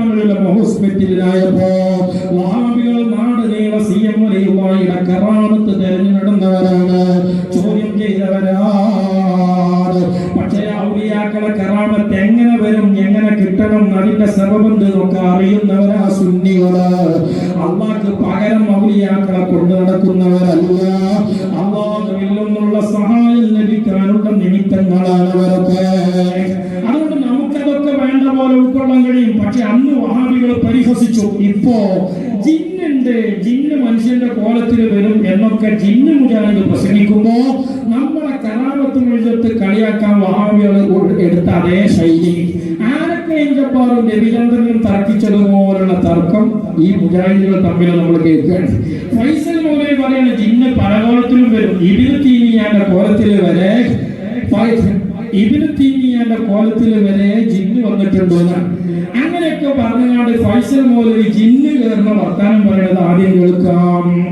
ഇസ്ലാമിലുള്ള ഹോസ്പിറ്റലിലായപ്പോ വഹാബികൾ നാട് നീള C M വലിയുടെ കറാമത്ത് തെരഞ്ഞു നടന്നവരാണ് ചോദ്യം ചെയ്തവരാണ് പക്ഷേ ഔലിയാക്കളെ കറാമത്ത് എങ്ങനെ വരും എങ്ങനെ കിട്ടണം അതിന്റെ സബബെന്ത് ഒക്കെ അറിയുന്നവരാ സുന്നികൾ അള്ളാക്ക് പകരം ഔലിയാക്കളെ കൊണ്ടു നടക്കുന്നവരല്ല അള്ളാഹുവിൽ നിന്നുള്ള സഹായം ലഭിക്കാനുള്ള നിമിത്തങ്ങളാണ് അവരൊക്കെ. പരിഹസിച്ചു ഇപ്പോ ജിന്നുണ്ട്. ജിന്ന് മനുഷ്യന്റെ കോലത്തിൽ വരും എന്നൊക്കെ ജിന്ന് മുജാഹിദ് പ്രസംഗിക്കുമ്പോ നമ്മളെ കലാപത്ത് എഴുതത്ത് കളിയാക്കാൻ വഹാബികൾ എടുത്ത അതേ ശൈലി. ആരൊക്കെ എഞ്ചപ്പാറും രവിചന്ദ്രനും തർക്കിച്ചതുപോലുള്ള തർക്കം ഈ മുജാഹിദുകൾ തമ്മിൽ നമ്മൾ കേൾക്കുകയാണ്. ഫൈസൽ മോലെ പറയുന്ന ജിന്ന് പല കോലത്തിലും വരും. ഇതിന് തീനിയാന്റെ കോലത്തിൽ വരെ ഇതിന് തീനിയാന്റെ കോലത്തിൽ വരെ ജിന്ന് വന്നിട്ടുണ്ട് എന്നാണ്. അങ്ങനെയൊക്കെ ഫൈസൽ മോദി ജിന്ന് കയറുന്ന വർത്താനം പറയുന്നത് ആദ്യം കേൾക്കാം.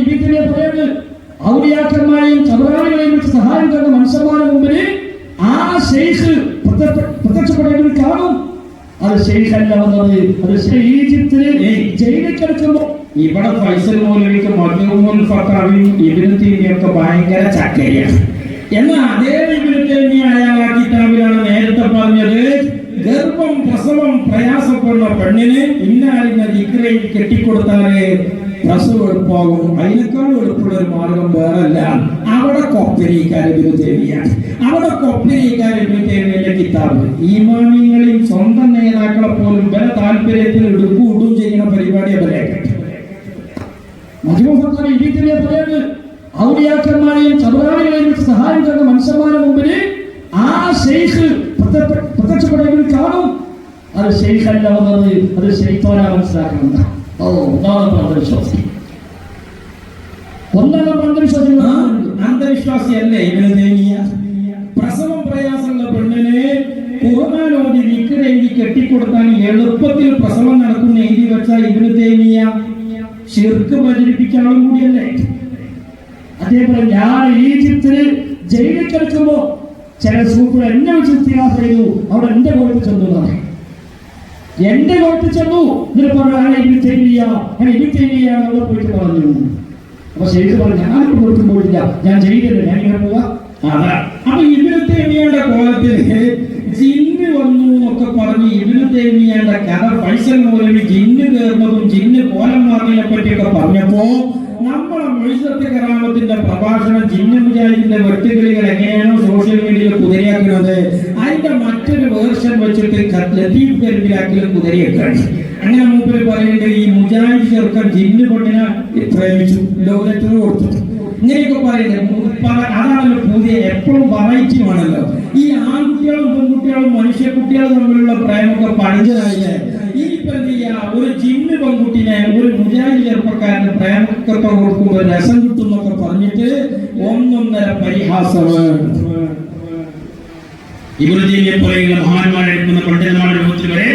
ഇതിനെ ഔലിയാക്കന്മാരെയും ചതുരാളികളെയും വെച്ച് സഹായം തന്ന മനുഷ്യന്മാരുടെ മുമ്പിൽ ആ ശേഷ് പ്രത്യക്ഷ- പ്രത്യക്ഷപ്പെടേണ്ടത് കാണും. അത് ശേഷല്ല വന്നത്. അത് കിടക്കുമ്പോൾ ഇവിടെ ഫൈസൽ മോലിക്ക് മജൂമുൽ ഫത്താവിയും ഇബിന് ഭയങ്കര ചക്കരയാണ്. എന്നാൽ അതേ ഇബിന് തീമി അയാൾ കിതാബിലാണ് നേരത്തെ പറഞ്ഞത്. ഗർഭം പ്രസവം പ്രയാസപ്പെടുന്ന പെണ്ണിന് ഇന്നാലിന്ന ദിക്രയിൽ കെട്ടിക്കൊടുത്താലേ പ്രസവം എളുപ്പമാകും. അതിനേക്കാൾ എളുപ്പമുള്ള ഒരു മാർഗം വേറല്ല. അവിടെ കൊപ്പരിക്കാർ ഇബിന് തേമിയാണ് അവിടെ കൊപ്പരിക്കാർ ഇബിന് തേമിയുടെ കിതാബ്. ഈമാമിങ്ങളെയും സ്വന്തം നേതാക്കളെ പോലും വില താല്പര്യത്തിൽ എടുക്കും ഇടും ചെയ്യുന്ന പരിപാടി അവരെയൊക്കെ മധുമഹത്വം ഇതിനെ പറയുന്നത് ഔലിയാക്കന്മാരെയും വെച്ച് സഹായം തന്ന മനുഷ്യന്മാരുടെ മുമ്പിൽ ആ ശേഷി പ്രത്യക്ഷ- പ്രത്യക്ഷപ്പെടേണ്ടത് കാണും അത് ഷെയ്ഖ് അല്ല വന്നത് അത് ഷെയ്ത്തോനാ മനസ്സിലാക്കണം. ഓ. ഒന്നാമത്തെ അന്ധവിശ്വാസി. ഒന്നാമത്തെ അന്ധവിശ്വാസി അന്ധവിശ്വാസിയല്ലേ ഇവന് തേങ്ങിയ പ്രസവം പ്രയാസമുള്ള പെണ്ണിനെ ഖുർആാനോദി വിക്കരെഴുതി കെട്ടിക്കൊടുത്താൽ എളുപ്പത്തിൽ പ്രസവം നടക്കുന്ന എഴുതി വെച്ചാൽ ഇവന് തേങ്ങിയ ശിർക്ക് പ്രചരിപ്പിക്കാനും കൂടിയല്ലേ? അതേപോലെ ഞാൻ ഈജിപ്തിൽ ജയിലിൽ കിടക്കുമ്പോ ചില സുഹൃത്തുക്കൾ എന്നെ വെച്ച് ഇത്തിഹാസ് ചെയ്തു അവിടെ എന്റെ കോട്ടിൽ ചെന്നു. എന്റെ കോട്ടിൽ ചെന്നു. എന്നിട്ട് പറഞ്ഞു ആ ഇനി തേനിയ ഞാൻ ഇനി തേനിയ അവിടെ പോയിട്ട് പറഞ്ഞു. അപ്പൊ ശരി പറഞ്ഞു ഞാൻ കൊടുത്തു പോയില്ല ഞാൻ ചെയ്തില്ല ഞാൻ ഇങ്ങനെ പോവാ. അപ്പൊ തേമിയുടെ കോലത്തിൽ ജിന്ന് വന്നു എന്നൊക്കെ പറഞ്ഞ് തേമിയുടെ കഥ പൈസ മൗലവി ജിന്ന് കയറുന്നതും ജിന്ന് കോലം മാറിയതിനെ പറ്റിയൊക്കെ പറഞ്ഞപ്പോ നമ്മളെ മൊഴിസത്ത് കറാമത്തിന്റെ പ്രഭാഷണം ജിന്നു മുജാഹിദിന്റെ വെട്ടുകിളികൾ എങ്ങനെയാണോ സോഷ്യൽ മീഡിയയിൽ കുതിരയാക്കുന്നത്? അതിന്റെ മറ്റൊരു വേർഷൻ വെച്ചിട്ട് ലത്തീഫ് കരിമിലാക്കലും കുതിരയൊക്കെയാണ്. അങ്ങനെ മൂപ്പര് പറയുന്നത് ഈ മുജാഹിദ് ചെറുക്കൻ ജിന്ന് പെണ്ണിനെ പ്രേമിച്ചു. ലോകത്തിന് കൊടുത്തു. ഇങ്ങനെയൊക്കെ പറയുന്നത് അതാണല്ലോ പുതിയ എപ്പോഴും വെറൈറ്റി ആണല്ലോ. ഈ ആൺകുട്ടികളും പെൺകുട്ടികളും മനുഷ്യ കുട്ടികളും തമ്മിലുള്ള പ്രേമൊക്കെ പഴഞ്ചനായില്ലേ? ഇനിയിപ്പോ എന്ത് ഒരു ജിന്ന് പെൺകുട്ടിനെ ഒരു മുജാഹിദ് ചെറുപ്പക്കാരന് പ്രേമൊക്കെ കൊടുക്കുമ്പോൾ രസം കിട്ടും എന്നൊക്കെ പറഞ്ഞിട്ട് ഒന്നൊന്നര പരിഹാസമാണ് ഇബ്രാഹിമിനെ പോലെയുള്ള മഹാന്മാരെ എടുക്കുന്ന പണ്ഡിതന്മാരുടെ രൂപത്തിൽ വരെ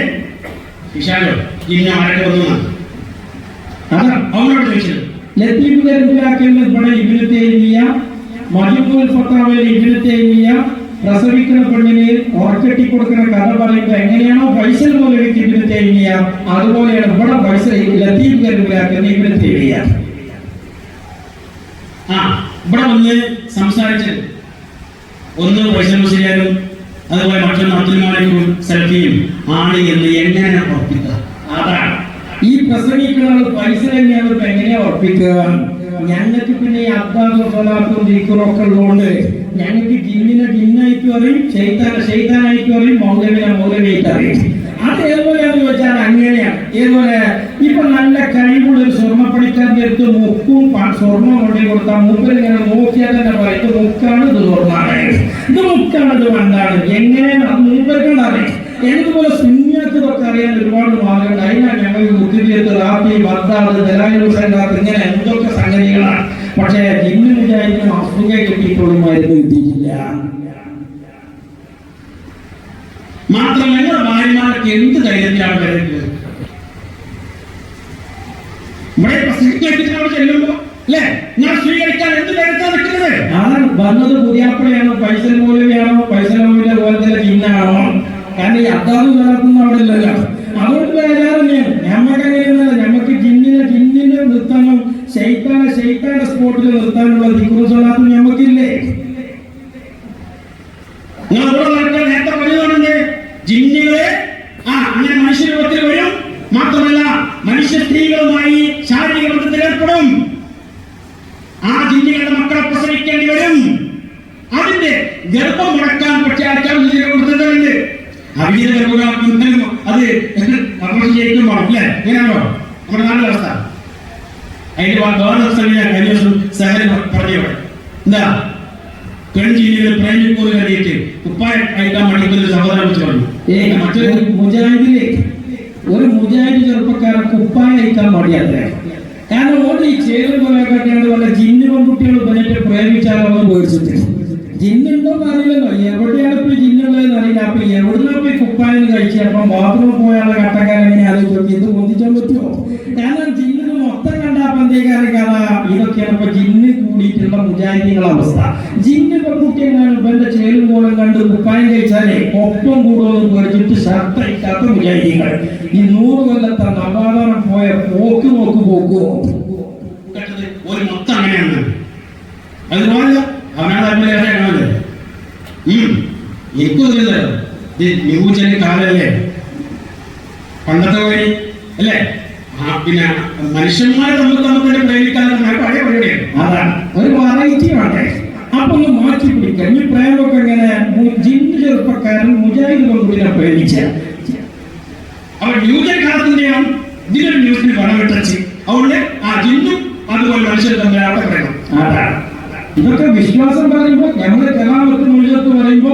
വിശാലോ. ഇന്ന് ആരുടെ വന്നതാണ് അതാ അവരോട് ചോദിച്ചത്. ലത്തീഫ് കരിമിലാക്കലിന് ഇവിടെ തേമിയ മജുബുൽ ഫത്താവയിൽ ഇബിന് തേമിയ പ്രസവിക്കുന്ന പെണ്ണിന് ഓർക്കെട്ടി കൊടുക്കുന്ന കഥ പറയുമ്പോൾ എങ്ങനെയാണോ ഫൈസൽ പോലെ ഇവിടെ തേങ്ങിയ അതുപോലെയാണ് ഇവിടെ ഫൈസൽ ലത്തീഫ് ഇവിടെ ഇബിന് തേമിയ ആ ഇവിടെ വന്ന് സംസാരിച്ചത് ഒന്ന് വൈശൽ മുസ്ലിയാരും അതുപോലെ മറ്റൊന്ന് അബ്ദുൽ സെൽഫിയും ആണ് എന്ന് എങ്ങനെ ഉറപ്പിക്കുക? അതാണ്. ഈ പ്രസംഗിക്കുന്ന പൈസ തന്നെയാണ് ഇപ്പൊ എങ്ങനെയാ ഉറപ്പിക്കുക? ഞങ്ങൾക്ക് പിന്നെ ഈ അബ്ദാബ് സ്വലാത്തും ദീക്കറും ഒക്കെ ഉള്ളതുകൊണ്ട് ഞങ്ങൾക്ക് ജിന്നിനെ ജിന്നായിട്ട് അറിയും ഷെയ്ത്താനെ ഷെയ്ത്താനായിട്ട് അറിയും മൗലവിനെ മൗലവിയായിട്ട് അറിയും അത് ഏതുപോലെയാണെന്ന് ചോദിച്ചാൽ അങ്ങനെയാണ്. ഏതുപോലെ? ഇപ്പൊ നല്ല കഴിവുള്ള ഒരു സ്വർണപ്പണിക്കാരന്റെ അടുത്ത് മുക്കും സ്വർണം കൊണ്ടു കൊടുത്താൽ മുക്കിൽ ഇങ്ങനെ നോക്കിയാൽ തന്നെ പറയും ഇത് മുക്കാണ് ഇത് സ്വർണമാണ് ഇത് മുക്കാണ് ഇത് മണ്ടാണ് എങ്ങനെ? മൂപ്പർക്കുണ്ട് അറിയാം. ഏതുപോലെ സുന്യാത്തതൊക്കെ അറിയാൻ ഒരുപാട് മാർഗമുണ്ട്. അതിനാണ് ഞങ്ങൾ മുദ്രിയത്ത് റാപ്പി ഭർത്താവ് ഇങ്ങനെ എന്തൊക്കെ സംഗതികളാണ്? പക്ഷേ ജിന്നു വിചാരിക്കും അസൂയ കിട്ടിയിട്ടുള്ള മരുന്ന് കിട്ടിയിട്ടില്ല മാത്രമല്ല ഭാര്യമാർക്ക് എന്ത് ധൈര്യത്തിലാണ് വരുന്നത്? ഇവിടെ അവിടെ ചെല്ലുമ്പോ അല്ലേ? ഞാൻ എന്ത് ധൈര്യത്താണ് നിൽക്കുന്നത്? അതാണ് വന്നത് പുതിയാപ്പിളയാണോ പൈസ മൂലവിയാണോ പൈസ മൂല്യ പോലെ തന്നെ ചിഹ്നമാണോ കാരണം ഈ അദ്ദാദ് നടത്തുന്ന അവിടെ ഇല്ലല്ലോ. അതുകൊണ്ട് ബേജാറിനെയാണ് ശൈത്താനെ ശൈത്താന്റെ സ്പോട്ടിൽ നിർത്താനുള്ള ദിക്റുസലാത്തും ഞമ്മക്കില്ലേ? നിങ്ങൾ ഇവിടെ നടക്കാൻ നേരത്തെ പറഞ്ഞതുകൊണ്ട് ജിന്നുകളെ ആ അങ്ങനെ മനുഷ്യ രൂപത്തിൽ വരും. മാത്രമല്ല മനുഷ്യ സ്ത്രീകളുമായി ശാരീരിക ബന്ധത്തിൽ ഏർപ്പെടും. ആ ജിന്നുകളുടെ മക്കളെ പ്രസവിക്കേണ്ടി വരും. അതിന്റെ ഗർഭം മുടക്കാൻ പ്രഖ്യാപിക്കാൻ കൊടുത്തിട്ടുണ്ട് അവിഹിത ഗർഭം അത് നമ്മൾ ശരിക്കും വേണം അല്ലേ? എങ്ങനെയാണോ നമ്മുടെ നാട്ടിലെ അവസ്ഥ. അതിന്റെ ഗവർണർ ഞാൻ കഴിഞ്ഞ ദിവസം സഹരൻ പറഞ്ഞവിടെ എന്താ? പെൺജീവികൾ ഒരു മുജാഹിദ് ചെറുപ്പക്കാരൻ കുപ്പായ അയക്കാൻ മടിയാത്ര. കാരണം ജിന്നു പെൺകുട്ടികൾ പറഞ്ഞിട്ട് പ്രേമിച്ചാലോ എന്ന് പേടിച്ചിട്ട്. ജിന്നുണ്ടോന്ന് അറിയില്ലല്ലോ. എവിടെയാണ് ഇപ്പൊ ജിന്നുള്ളതെന്ന് അറിയില്ല. അപ്പൊ എവിടുന്ന പോയി കുപ്പായം കഴിച്ച് ബാത്റൂമിൽ പോയാലുള്ള കട്ടക്കാരെങ്ങനെ ആലോചിച്ചു ഇത് പൊന്തിച്ചാൻ പറ്റുമോ? കാരണം ജിന്നിന് മൊത്തം കഥ ഇതൊക്കെയാണ് ഇപ്പൊ ജിന്ന് കൂടിയിട്ടുള്ള അവസ്ഥ. ജിന്ന് ഇവന്റെ ചേരും കോലം കണ്ട് ഉപ്പായം കഴിച്ചാലേ ഒപ്പം കൂടുതലും പേടിച്ചിട്ട് ഷർട്ട് മുജാഹിദികൾ ഈ നൂറ് കൊല്ലത്തെ നവാദനം പോയ പോക്ക് നോക്ക് കേട്ടത് ഒരു മൊത്തം അങ്ങനെയാണ്. അതുപോലെ അവനാണ് ആത്മീയമാണത് ഈ ന്യൂജന് കാലല്ലേ? പണ്ടത്തെ വഴി അല്ലേ? പിന്നെ മനുഷ്യന്മാരെ തമ്മിൽ തന്നെ പ്രേമിക്കാൻ പഴയ പരിപാടിയാണ്. അതാണ്. ഒരു വെറൈറ്റി വേണ്ടേ അപ്പൊ ഒന്ന് മാറ്റി പിടിക്കാം ഈ പ്രേമൊക്കെ എങ്ങനെ? മു- ജിന്ന് ചെറുപ്പക്കാരൻ മുജാഹിദ് പെൺകുട്ടിനെ പ്രേമിച്ച അവൻ ന്യൂജൻ കാലത്തിന്റെയാണ് ഇതിനൊരു ന്യൂസിന് പണം വിട്ടച്ച് അതുകൊണ്ട് ആ ജിന്നും അതുപോലെ മനുഷ്യർ തമ്മിൽ അവിടെ പറയണം അതാണ്. ഇതൊക്കെ വിശ്വാസം പറയുമ്പോ ഞങ്ങളുടെ കലാമത്ത് മുഴുവത്ത് പറയുമ്പോ